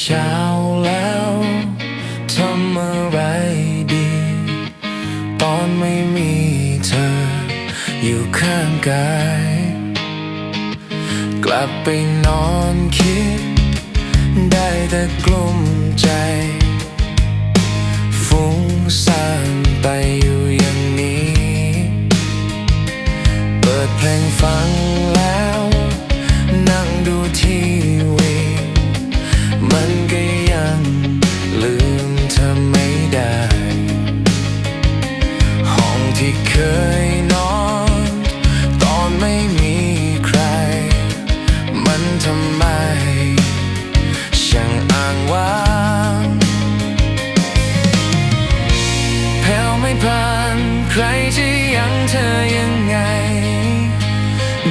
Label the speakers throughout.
Speaker 1: เช้าแล้วทำอะไรดี ตอนไม่มีเธอ อยู่ข้างกาย กลับไปนอนคิด ได้แต่กลุ้มใจ ฟุ้งซ่านไป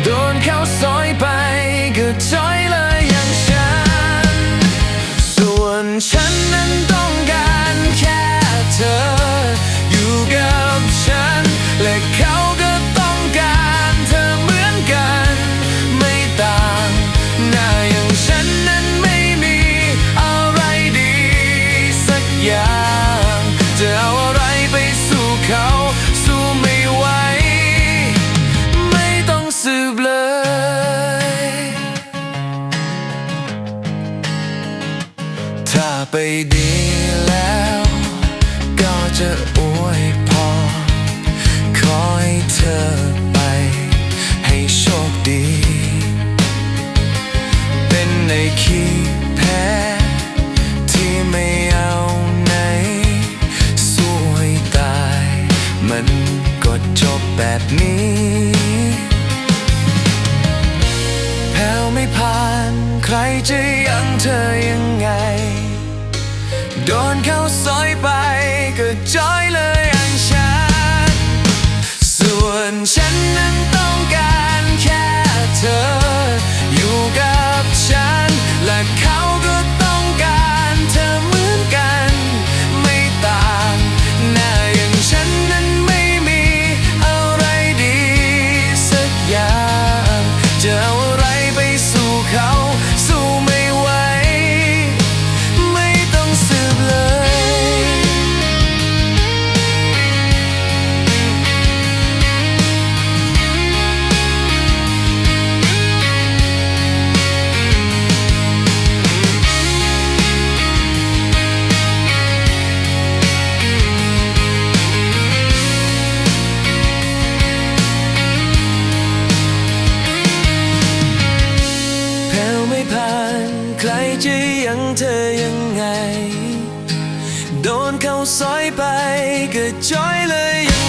Speaker 1: โดนเข้าซอยไปก็จอย ถ้าไปดีแล้ว ก็จะอวยพรขอให้เธอไป ให้โชคดี เป็นในขี้แพ้ที่ไม่เอาไหน สู้ให้ตาย มันก็จบแบบนี้แผ่วไม่ผ่าน ใครจะยังเธอยังไง นเข้าซอยไปก็จอยเลย จะยังเธอยังไง โดนเข้าซอยไปก็จอยเลย